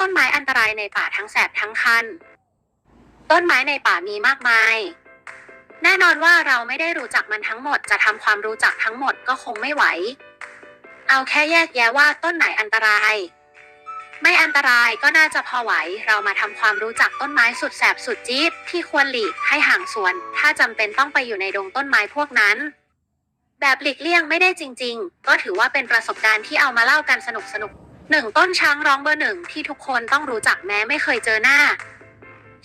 ต้นไม้อันตรายในป่าทั้งแสบทั้งคัน ต้นไม้ในป่ามีมากมาย แน่นอนว่าเราไม่ได้รู้จักมันทั้งหมด จะทำความรู้จักทั้งหมดก็คงไม่ไหว เอาแค่แยกแยะว่าต้นไหนอันตราย ไม่อันตรายก็น่าจะพอไหว เรามาทำความรู้จักต้นไม้สุดแสบสุดจี๊ดที่ควรหลีกให้ห่างส่วน ถ้าจำเป็นต้องไปอยู่ในดงต้นไม้พวกนั้นแบบหลีกเลี่ยงไม่ได้จริง ๆ ก็ถือว่าเป็นประสบการณ์ที่เอามาเล่ากันสนุกสนุกๆ หนึ่งต้นช้างร้องเบอร์หนึ่งที่ทุกคนต้องรู้จักแม้ไม่เคยเจอหน้า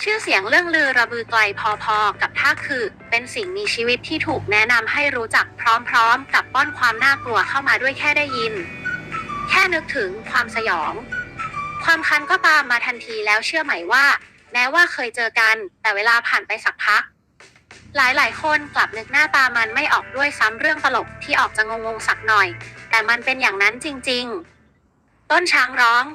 ชื่อเสียงเรื่องลือระบือไกลพอๆ กับท่าคือ เป็นสิ่งมีชีวิตที่ถูกแนะนำให้รู้จักพร้อมๆ กับป้อนความน่ากลัวเข้ามาด้วยแค่ได้ยิน แค่นึกถึงความสยอง ความคันก็ตามมาทันทีแล้วเชื่อไหมว่า แม้ว่าเคยเจอกัน แต่เวลาผ่านไปสักพัก หลายๆ คนกลับนึกหน้าตามันไม่ออกด้วยซ้ำเรื่องตลกที่ออกจะงงๆสักหน่อย แต่มันเป็นอย่างนั้นจริง ๆ ต้นช้างร้อง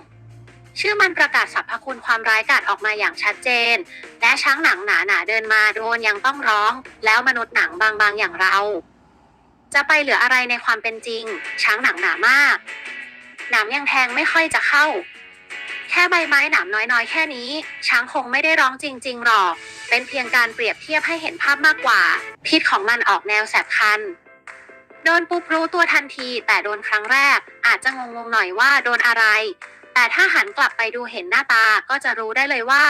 ชื่อมันประกาศสรรพคุณความร้ายกาจออกมาอย่างชัดเจน และช้างหนังหนาหนาๆเดินมาโดนยังต้องร้อง แล้วมนุษย์หนังบางๆอย่างเรา จะไปเหลืออะไรในความเป็นจริง ช้างหนังหนามาก หนามยังแทงไม่ค่อยจะเข้า แค่ใบไม้หนามน้อยๆ แค่นี้ ช้างคงไม่ได้ร้องจริง ๆ หรอก เป็นเพียงการเปรียบเทียบให้เห็นภาพมากกว่า พิษของมันออกแนวแสบคัน โดนปุ๊บรู้ตัวทันที แต่โดนครั้งแรก อาจจะงงๆหน่อยว่าโดนอะไร แต่ถ้าหันกลับไปดูเห็นหน้าตาก็จะรู้ได้เลยว่า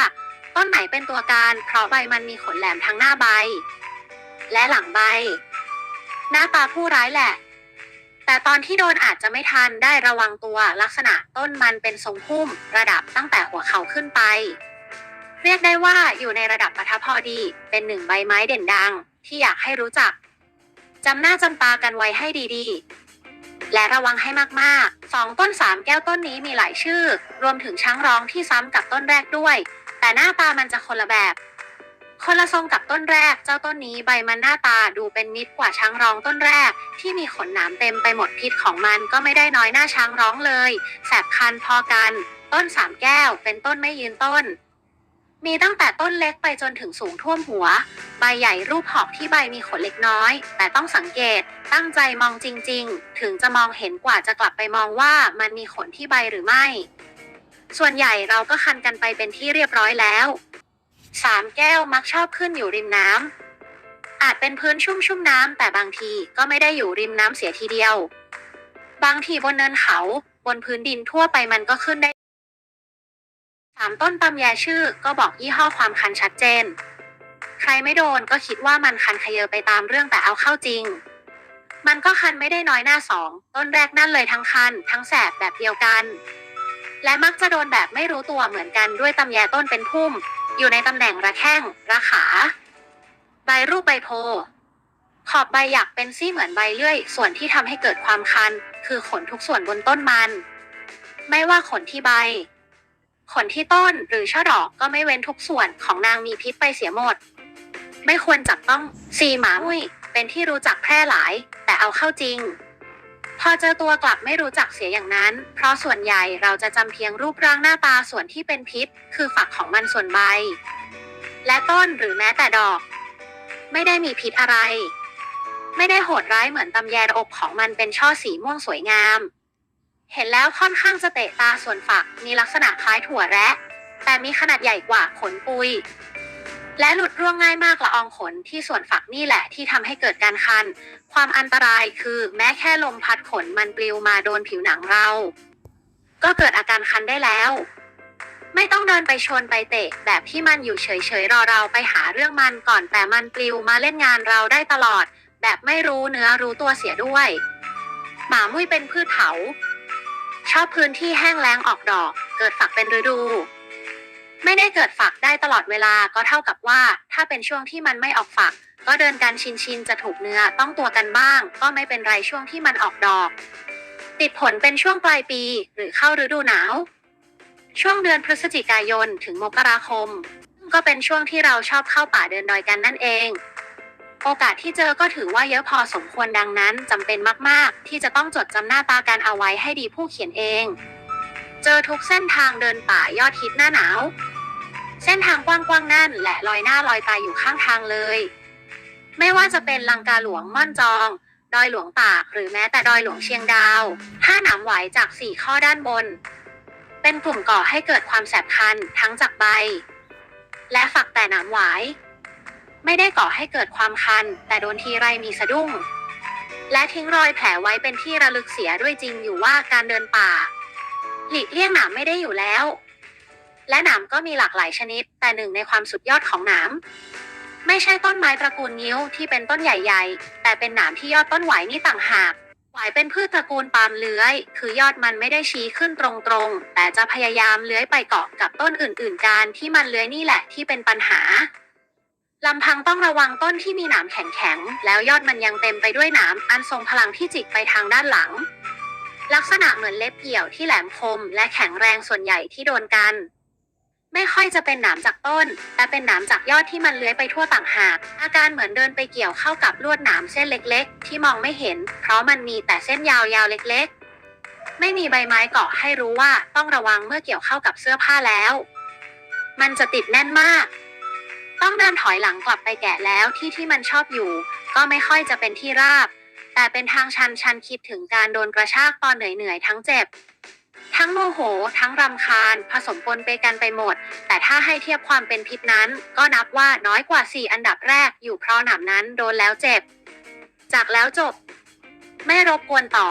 ต้นไหนเป็นตัวการ เพราะใบมันมีขนแหลมทั้งหน้าใบ และหลังใบ หน้าตาผู้ร้ายแหละ แต่ตอนที่โดนอาจจะไม่ทันได้ระวังตัวลักษณะต้นมันเป็นทรงพุ่ม ระดับตั้งแต่หัวเขาขึ้นไป เรียกได้ว่าอยู่ในระดับปฐพอดี เป็นหนึ่งใบไม้เด่นดัง ที่อยากให้รู้จัก จำหน้าจำตากันไว้ให้ดีๆ และระวังให้มากๆสองต้นสามแก้วต้นนี้มีหลายชื่อ รวมถึงช้างร้องที่ซ้ำกับต้นแรกด้วย แต่หน้าตามันจะคนละแบบ คนละทรงกับต้นแรก เจ้าต้นนี้ใบมันหน้าตาดูเป็นมิตรกว่าช้างร้องต้นแรก ที่มีขนหนามเต็มไปหมดพิษของมันก็ไม่ได้น้อยหน้าช้างร้องเลย แสบคันพอกัน ต้นสามแก้วเป็นต้นไม่ยืนต้น มีตั้งแต่ต้นเล็กไปจนถึงสูงท่วมหัว ใบใหญ่รูปหอกที่ใบมีขนเล็กน้อย แต่ต้องสังเกต ตั้งใจมองจริง ๆ ถึงจะมองเห็นกว่าจะกลับไปมองว่ามันมีขนที่ใบหรือไม่ ส่วนใหญ่เราก็คันกันไปเป็นที่เรียบร้อยแล้วสามแก้วมักชอบขึ้นอยู่ริมน้ำ อาจเป็นพื้นชุ่มชุ่มน้ำแต่บางทีก็ไม่ได้อยู่ริมน้ำเสียทีเดียว บางทีบนเนินเขาบนพื้นดินทั่วไปมันก็ขึ้นได้ สามต้นตำแยชื่อก็บอกยี่ห้อความคันชัดเจน ใครไม่โดนก็คิดว่ามันคันขยเยอไปตามเรื่องแต่เอาเข้าจริง มันก็คันไม่ได้น้อยหน้าสองต้นแรกนั่นเลยทั้งคัน ทั้งแสบแบบเดียวกัน และมักจะโดนแบบไม่รู้ตัวเหมือนกันด้วยตำแยต้นเป็นพุ่ม อยู่ในตำแหน่งระแข้งระขา ใบรูปใบโพ ขอบใบหยักเป็นซี่เหมือนใบเลื่อย ส่วนที่ทำให้เกิดความคัน คือขนทุกส่วนบนต้นมัน ไม่ว่าขนที่ใบ ขนที่ต้นหรือช่อดอกก็ไม่เว้นทุกส่วนของนางมีพิษไปเสียหมด ไม่ควรจับต้องซีหมามุ้ยเป็นที่รู้จักแพร่หลาย แต่เอาเข้าจริง พอเจอตัวกลับไม่รู้จักเสียอย่างนั้น เพราะส่วนใหญ่เราจะจำเพียงรูปร่างหน้าตาส่วนที่เป็นพิษ คือฝักของมันส่วนใบ และต้นหรือแม้แต่ดอก ไม่ได้มีพิษอะไร ไม่ได้โหดร้ายเหมือนตำแยระอบของมันเป็นช่อสีม่วงสวยงาม เห็นแล้วค่อนข้างจะเตะตาส่วนฝักมีลักษณะคล้ายถั่วแระแต่มีขนาดใหญ่กว่าขนปุย และหลุดร่วงง่ายมากละอองขนที่ส่วนฝักนี่แหละที่ทำให้เกิดการคัน ความอันตรายคือแม้แค่ลมพัดขนมันปลิวมาโดนผิวหนังเรา ก็เกิดอาการคันได้แล้ว ไม่ต้องเดินไปชนไปเตะ แบบที่มันอยู่เฉยๆรอเราไปหาเรื่องมันก่อนแต่มันปลิวมาเล่นงานเราได้ตลอด แบบไม่รู้เนื้อรู้ตัวเสียด้วย หมามุ้ยเป็นพืชเถา ชอบพื้นที่แห้งแล้งออกดอก เกิดฝักเป็นฤดู ไม่ได้เกิดฝักได้ตลอดเวลาก็เท่ากับว่า ถ้าเป็นช่วงที่มันไม่ออกฝัก ก็เดินกันชินชินจะถูกเนื้อต้องตัวกันบ้าง ก็ไม่เป็นไรช่วงที่มันออกดอก ติดผลเป็นช่วงปลายปี หรือเข้าฤดูหนาว ช่วงเดือนพฤศจิกายนถึงมกราคม ก็เป็นช่วงที่เราชอบเข้าป่าเดินดอยกันนั่นเอง โอกาสที่เจอก็ถือว่าเยอะพอสมควรดังนั้นจำเป็นมาก ๆ ที่จะต้องจดจำหน้าตากันเอาไว้ให้ดีผู้เขียนเอง เจอทุกเส้นทางเดินป่ายอดฮิตหน้าหนาว เส้นทางกว้าง ๆ นั่นและลอยหน้าลอยตาอยู่ข้างทางเลย ไม่ว่าจะเป็นลังกาหลวงม่อนจอง ดอยหลวงตากหรือแม้แต่ดอยหลวงเชียงดาวห้าหนามไหวจากสี่ข้อด้านบน เป็นกลุ่มก่อให้เกิดความแสบคันทั้งจากใบ และฝักแต่หนามหว ไม่ได้ก่อให้เกิดความคัน แต่โดนทีไรมีสะดุ้ง และทิ้งรอยแผลไว้เป็นที่ระลึกเสียด้วยจริงอยู่ว่าการเดินป่า หลีกเลี่ยงหนามไม่ได้อยู่แล้ว และหนามก็มีหลากหลายชนิด แต่หนึ่งในความสุดยอดของหนามไม่ใช่ต้นไม้ตระกูลงิ้วที่เป็นต้นใหญ่ๆ แต่เป็นหนามที่ยอดต้นหวายนี่ต่างหากหวายเป็นพืชตระกูลปาล์มเลื้อย คือยอดมันไม่ได้ชี้ขึ้นตรงๆ แต่จะพยายามเลื้อยไปเกาะกับต้นอื่นๆ การที่มันเลื้อยนี่แหละที่เป็นปัญหา ลำพังต้องระวังต้นที่มีหนามแข็งๆ แล้วยอดมันยังเต็มไปด้วยหนามอันทรงพลังที่จิกไปทางด้านหลัง ลักษณะเหมือนเล็บเกี่ยวที่แหลมคม และแข็งแรงส่วนใหญ่ที่โดนกัน ไม่ค่อยจะเป็นหนามจากต้น แต่เป็นหนามจากยอดที่มันเลื้อยไปทั่วต่างหาก อาการเหมือนเดินไปเกี่ยวเข้ากับลวดหนามเส้นเล็กๆ ที่มองไม่เห็น เพราะมันมีแต่เส้นยาวๆเล็กๆ ไม่มีใบไม้เกาะให้รู้ว่าต้องระวังเมื่อเกี่ยวเข้ากับเสื้อผ้าแล้ว มันจะติดแน่นมาก ต้องเดินถอยหลังกลับไปแกะแล้วที่ที่มันชอบอยู่ ก็ไม่ค่อยจะเป็นที่ราบ แต่เป็นทางชันชันคิดถึงการโดนกระชากตอนเหนื่อยๆทั้งเจ็บ ทั้งโมโห ทั้งรำคาญ ผสมปนไปกันไปหมด แต่ถ้าให้เทียบความเป็นพิษนั้น ก็นับว่าน้อยกว่า 4 อันดับแรกอยู่เพราะหนามนั้นโดนแล้วเจ็บ จากแล้วจบ ไม่รบกวนต่อ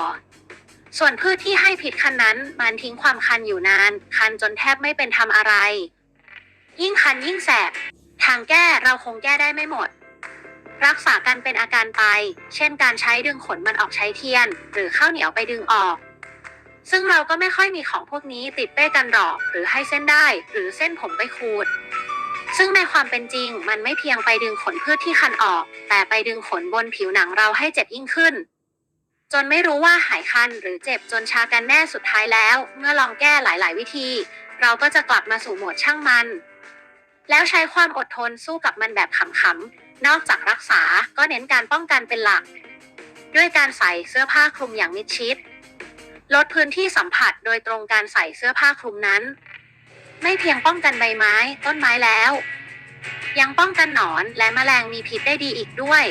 ส่วนพืชที่ให้พิษคันนั้น มันทิ้งความคันอยู่นาน คันจนแทบไม่เป็นทำอะไร ยิ่งคันยิ่งแสบางแก้เราคงแก้ได้ไม่หมด รักษากันเป็นอาการไป เช่นการใช้ดึงขนมันออกใช้เทียน หรือข้าวเหนียวไปดึงออก ซึ่งเราก็ไม่ค่อยมีของพวกนี้ติดเป้กันหรอก หรือให้เส้นได้ หรือเส้นผมไปขูด ซึ่งในความเป็นจริงมันไม่เพียงไปดึงขนพืชที่คันออก แต่ไปดึงขนบนผิวหนังเราให้เจ็บยิ่งขึ้นจนไม่รู้ว่าหายคันหรือเจ็บจนชากันแน่สุดท้ายแล้ว เมื่อลองแก้หลาย ๆ วิธี เราก็จะกลับมาสู่โหมดช่างมัน แล้วใช้ความอดทนสู้กับมันแบบขำๆ นอกจากรักษาก็เน้นการป้องกันเป็นหลัก ด้วยการใส่เสื้อผ้าคลุมอย่างมิดชิด ลดพื้นที่สัมผัสโดยตรงการใส่เสื้อผ้าคลุมนั้น ไม่เพียงป้องกันใบไม้ ต้นไม้แล้ว ยังป้องกันหนอนและแมลงมีพิษได้ดีอีกด้วย